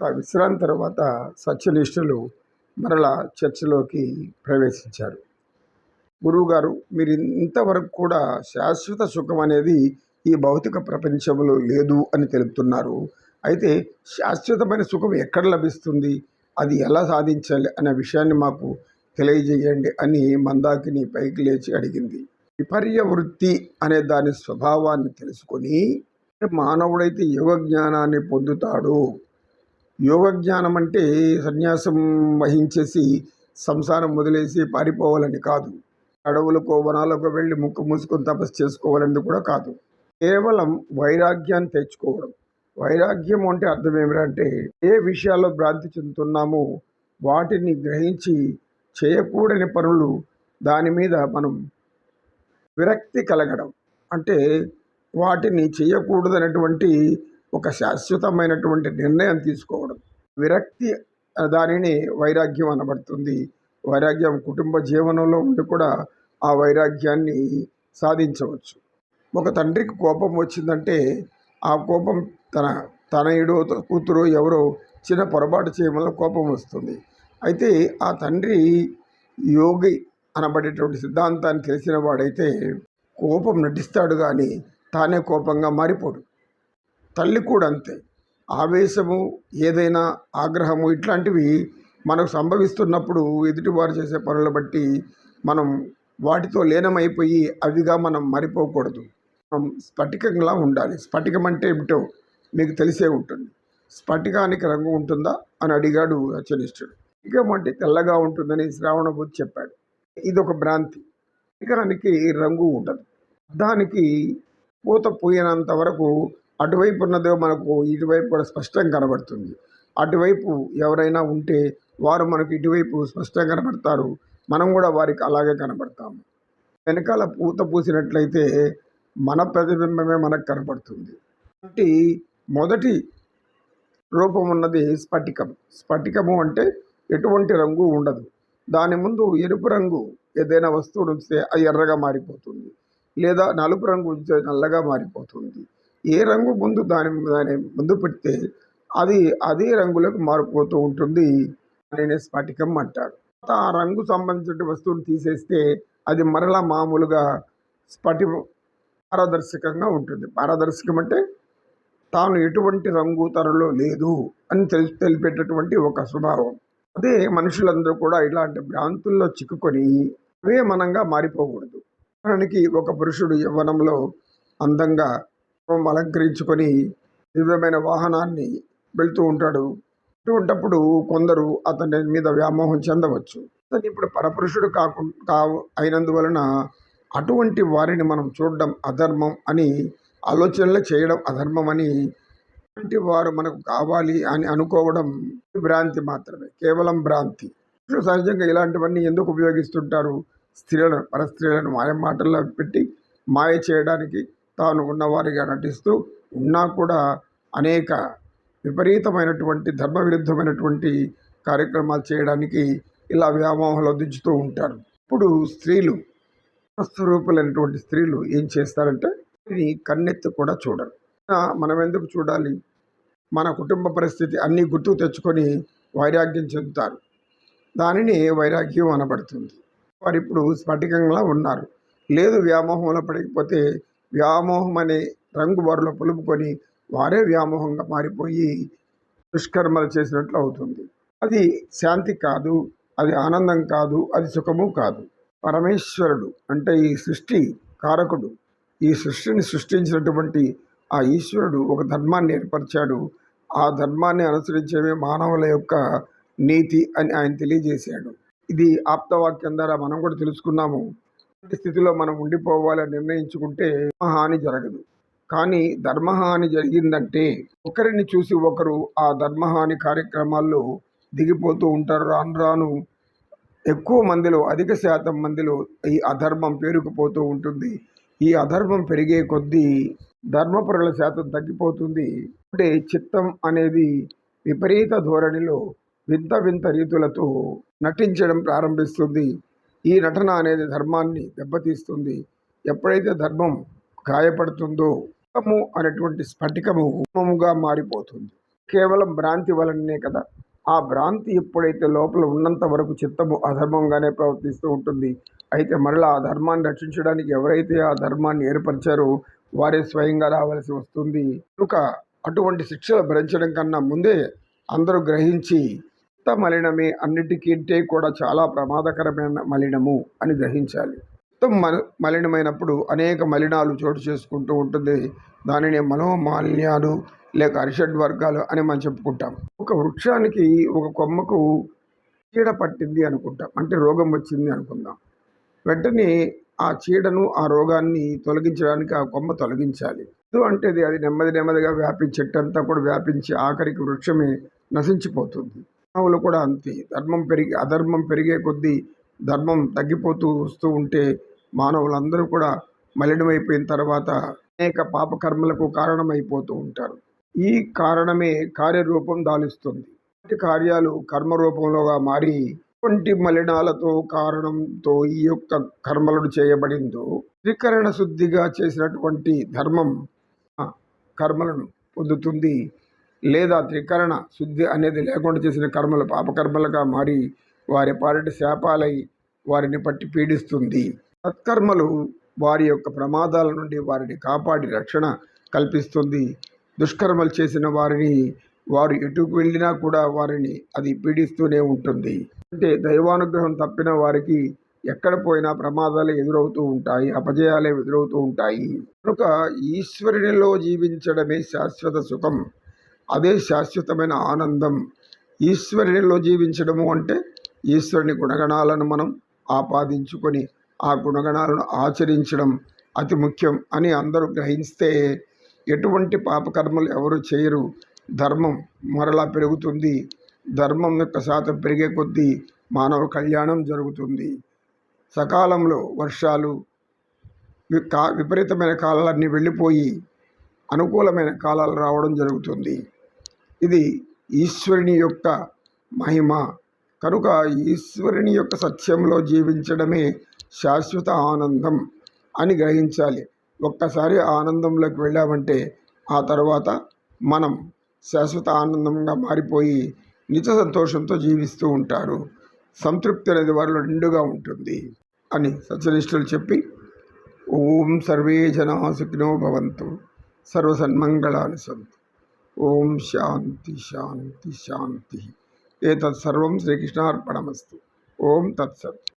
విశ్రాంతి తర్వాత సత్యనిష్ఠులు మరలా చర్చలోకి ప్రవేశించారు. గురువుగారు మీరు ఇంతవరకు కూడా శాశ్వత సుఖం అనేది ఈ భౌతిక ప్రపంచంలో లేదు అని తెలుపుతున్నారు. అయితే శాశ్వతమైన సుఖం ఎక్కడ లభిస్తుంది? అది ఎలా సాధించాలి అనే విషయాన్ని మాకు తెలియజేయండి అని మందాకిని పైకి లేచి అడిగింది. విపర్య వృత్తి అనే దాని స్వభావాన్ని తెలుసుకొని మానవుడైతే యోగ జ్ఞానాన్ని పొందుతాడు. యోగ జ్ఞానం అంటే సన్యాసం వహించేసి సంసారం వదిలేసి పారిపోవాలని కాదు. అడవులకు వనాలకు వెళ్ళి ముక్కు మూసుకొని తపస్సు చేసుకోవాలని కూడా కాదు. కేవలం వైరాగ్యాన్ని తెచ్చుకోవడం. వైరాగ్యం అంటే అర్థం ఏమిటంటే ఏ విషయాల్లో భ్రాంతి చెందుతున్నామో వాటిని గ్రహించి చేయకూడని పనులు దాని మీద మనం విరక్తి కలగడం. అంటే వాటిని చేయకూడదనేటువంటి ఒక శాశ్వతమైనటువంటి నిర్ణయం తీసుకోవాలి విరక్తి దానిని వైరాగ్యం అనబడుతుంది. వైరాగ్యం కుటుంబ జీవనంలో ఉండి కూడా ఆ వైరాగ్యాన్ని సాధించవచ్చు. ఒక తండ్రికి కోపం వచ్చిందంటే ఆ కోపం తన తనయుడు కూతురు ఎవరో చిన్న పొరపాటు చేయడం కోపం వస్తుంది. అయితే ఆ తండ్రి యోగి అనబడేటువంటి సిద్ధాంతాన్ని తెలిసిన వాడైతే కోపం నటిస్తాడు కానీ తానే కోపంగా మారిపోడు. తల్లి కూడా అంతే. ఆవేశము ఏదైనా ఆగ్రహము ఇట్లాంటివి మనకు సంభవిస్తున్నప్పుడు ఎదుటివారు చేసే పనులు బట్టి మనం వాటితో లీనమైపోయి అవిగా మనం మరిపోకూడదు. మనం స్ఫటికంలా ఉండాలి. స్ఫటికం అంటే ఏమిటో మీకు తెలిసే ఉంటుంది. స్ఫటికానికి రంగు ఉంటుందా అని అడిగాడు రచనిష్ఠుడు స్ఫటికం అంటే తెల్లగా ఉంటుందని శ్రావణ బుద్ధి చెప్పాడు. ఇది ఒక భ్రాంతి. స్ఫటికానికి రంగు ఉండదు. దానికి పూత పోయినంత వరకు అటువైపు ఉన్నదో మనకు ఇటువైపు కూడా స్పష్టంగా కనబడుతుంది. అటువైపు ఎవరైనా ఉంటే వారు మనకు ఇటువైపు స్పష్టంగా కనబడతారు. మనం కూడా వారికి అలాగే కనబడతాము. వెనకాల పూత పూసినట్లయితే మన ప్రతిబింబమే మనకు కనబడుతుంది. కాబట్టి మొదటి రూపం ఉన్నది స్ఫటికం. స్ఫటికము అంటే ఎటువంటి రంగు ఉండదు. దాని ముందు ఎరుపు రంగు ఏదైనా వస్తువు ఉంచితే అది ఎర్రగా మారిపోతుంది. లేదా నలుపు రంగు ఉంచితే నల్లగా మారిపోతుంది. ఏ రంగు ముందు దాని దాని ముందు పెడితే అది అదే రంగులకు మారిపోతూ ఉంటుంది అనే స్ఫటికం అంటారు. ఆ రంగు సంబంధించిన వస్తువును తీసేస్తే అది మరలా మామూలుగా స్ఫటి పారదర్శకంగా ఉంటుంది. పారదర్శకం అంటే తాను ఎటువంటి రంగు తనలో లేదు అని తెలిసి తెలిపేటటువంటి ఒక స్వభావం. అదే మనుషులందరూ కూడా ఇలాంటి భ్రాంతుల్లో చిక్కుకొని అవే మనంగా మారిపోకూడదు. మనకి ఒక పురుషుడు యవ్వనంలో అందంగా అలంకరించుకొని దివ్యమైన వాహనాన్ని వెళ్తూ ఉంటాడు. అటువంటప్పుడు కొందరు అతని మీద వ్యామోహం చెందవచ్చు. అతను ఇప్పుడు పరపురుషుడు కాకుండా కావు అయినందువలన అటువంటి వారిని మనం చూడడం అధర్మం అని ఆలోచనలు చేయడం అధర్మం అని అటువంటి వారు మనకు కావాలి అని అనుకోవడం భ్రాంతి మాత్రమే కేవలం భ్రాంతి. సహజంగా ఇలాంటివన్నీ ఎందుకు ఉపయోగిస్తుంటారు? స్త్రీలను పరస్త్రీలను మాయ మాటల్లో పెట్టి మాయ చేయడానికి తాను ఉన్నవారిగా నటిస్తూ ఉన్నా కూడా అనేక విపరీతమైనటువంటి ధర్మ విరుద్ధమైనటువంటి కార్యక్రమాలు చేయడానికి ఇలా వ్యామోహంలో దించుతూ ఉంటారు. ఇప్పుడు స్త్రీలు స్వరూపులైనటువంటి స్త్రీలు ఏం చేస్తారంటే ఇది కన్నెత్తి కూడా చూడరు. మనం ఎందుకు చూడాలి? మన కుటుంబ పరిస్థితి అన్నీ గుర్తుకు తెచ్చుకొని వైరాగ్యం చెందుతారు. దానిని వైరాగ్యం అనబడుతుంది. వారు ఇప్పుడు స్ఫటికంగా ఉన్నారు. లేదు వ్యామోహంలో పడిపోతే వ్యామోహం అనే రంగు వారిలో పులుపుకొని వారే వ్యామోహంగా మారిపోయి దుష్కర్మలు చేసినట్లు అవుతుంది. అది శాంతి కాదు అది ఆనందం కాదు అది సుఖము కాదు. పరమేశ్వరుడు అంటే ఈ సృష్టి కారకుడు. ఈ సృష్టిని సృష్టించినటువంటి ఆ ఈశ్వరుడు ఒక ధర్మాన్ని ఏర్పరిచాడు. ఆ ధర్మాన్ని అనుసరించేవే మానవుల యొక్క నీతి అని ఆయన తెలియజేశాడు. ఇది ఆప్తవాక్యం ద్వారా మనం కూడా తెలుసుకున్నాము. స్థితిలో మనం ఉండిపోవాలని నిర్ణయించుకుంటే హాని జరగదు. కానీ ధర్మహాని జరిగిందంటే ఒకరిని చూసి ఒకరు ఆ ధర్మహాని కార్యక్రమాల్లో దిగిపోతూ ఉంటారు. రాను రాను ఎక్కువ మందిలో అధిక శాతం మందిలో ఈ అధర్మం పేరుకుపోతూ ఉంటుంది. ఈ అధర్మం పెరిగే కొద్దీ ధర్మపరుల శాతం తగ్గిపోతుంది. అంటే చిత్తం అనేది విపరీత ధోరణిలో వింత వింత రీతులతో నటించడం ప్రారంభిస్తుంది. ఈ నటన అనేది ధర్మాన్ని దెబ్బతీస్తుంది. ఎప్పుడైతే ధర్మం గాయపడుతుందో ధర్మము అనేటువంటి స్ఫటికము ఉమముగా మారిపోతుంది. కేవలం భ్రాంతి వలననే కదా. ఆ భ్రాంతి ఎప్పుడైతే లోపల ఉన్నంత వరకు చిత్తము అధర్మంగానే ప్రవర్తిస్తూ ఉంటుంది. అయితే మరలా ఆ ధర్మాన్ని రక్షించడానికి ఎవరైతే ఆ ధర్మాన్ని ఏర్పరిచారో వారే స్వయంగా రావాల్సి వస్తుంది. కనుక అటువంటి శిక్షలు భరించడం కన్నా ముందే అందరూ గ్రహించి చిత్త మలినమే అన్నిటికంటే కూడా చాలా ప్రమాదకరమైన మలినము అని గ్రహించాలి. చిత్తం మల మలినమైనప్పుడు అనేక మలినాలు చోటు చేసుకుంటూ ఉంటుంది. దానిని మనోమాలిన్యాలు లేక అరిషడ్ వర్గాలు అని మనం చెప్పుకుంటాం. ఒక వృక్షానికి ఒక కొమ్మకు చీడ పట్టింది అనుకుంటాం. అంటే రోగం వచ్చింది అనుకుందాం. వెంటనే ఆ చీడను ఆ రోగాన్ని తొలగించడానికి ఆ కొమ్మ తొలగించాలి. అంటే అది అది నెమ్మది నెమ్మదిగా వ్యాపించి చెట్టంతా కూడా వ్యాపించి ఆఖరికి వృక్షమే నశించిపోతుంది. మానవులు కూడా అంతే. ధర్మం పెరిగి అధర్మం పెరిగే కొద్దీ ధర్మం తగ్గిపోతూ వస్తూ ఉంటే మానవులందరూ కూడా మలినమైపోయిన తర్వాత అనేక పాపకర్మలకు కారణమైపోతూ ఉంటారు. ఈ కారణమే కార్యరూపం దాలుస్తుంది. ఇలాంటి కార్యాలు కర్మ రూపంలోగా మారి ఎటువంటి మలినాలతో కారణంతో ఈ యొక్క కర్మలను చేయబడిందో త్రికరణ శుద్ధిగా చేసినటువంటి ధర్మం కర్మలను పొందుతుంది. లేదా త్రికరణ శుద్ధి అనేది లేకుండా చేసిన కర్మలు పాపకర్మలుగా మారి వారి పాలిటి శాపాలై వారిని పట్టి పీడిస్తుంది. సత్కర్మలు వారి యొక్క ప్రమాదాల నుండి వారిని కాపాడి రక్షణ కల్పిస్తుంది. దుష్కర్మలు చేసిన వారిని వారు ఎటుకు వెళ్ళినా కూడా వారిని అది పీడిస్తూనే ఉంటుంది. అంటే దైవానుగ్రహం తప్పిన వారికి ఎక్కడ పోయినా ప్రమాదాలు ఎదురవుతూ ఉంటాయి అపజయాలే ఎదురవుతూ ఉంటాయి. కనుక ఈశ్వరునిలో జీవించడమే శాశ్వత సుఖం. అదే శాశ్వతమైన ఆనందం. ఈశ్వరునిలో జీవించడము అంటే ఈశ్వరుని గుణగణాలను మనం ఆపాదించుకొని ఆ గుణగణాలను ఆచరించడం అతి ముఖ్యం అని అందరూ గ్రహిస్తే ఎటువంటి పాపకర్మలు ఎవరు చేయరు. ధర్మం మరలా పెరుగుతుంది. ధర్మం యొక్క శాతం పెరిగే కొద్దీ మానవ కళ్యాణం జరుగుతుంది. సకాలంలో వర్షాలు వి- కా విపరీతమైన కాలాలన్నీ వెళ్ళిపోయి అనుకూలమైన కాలాలు రావడం జరుగుతుంది. ఇది ఈశ్వరుని యొక్క మహిమ. కనుక ఈశ్వరుని యొక్క సత్యంలో జీవించడమే శాశ్వత ఆనందం అని గ్రహించాలి. ఒక్కసారి ఆనందంలోకి వెళ్ళామంటే ఆ తర్వాత మనం శాశ్వత ఆనందంగా మారిపోయి నిజ సంతోషంతో జీవిస్తూ ఉంటారు. సంతృప్తి అనేది వారిలో నిండుగా ఉంటుంది అని సత్యనిష్ఠులు చెప్పి ఓం సర్వే జనా సుఖినో భవంతు సర్వసన్మంగళాలు సంతు ఓం శాంతి శాంతి శాంతి ఏతత్ సర్వం శ్రీకృష్ణార్పణమస్తు ఓం తత్సత్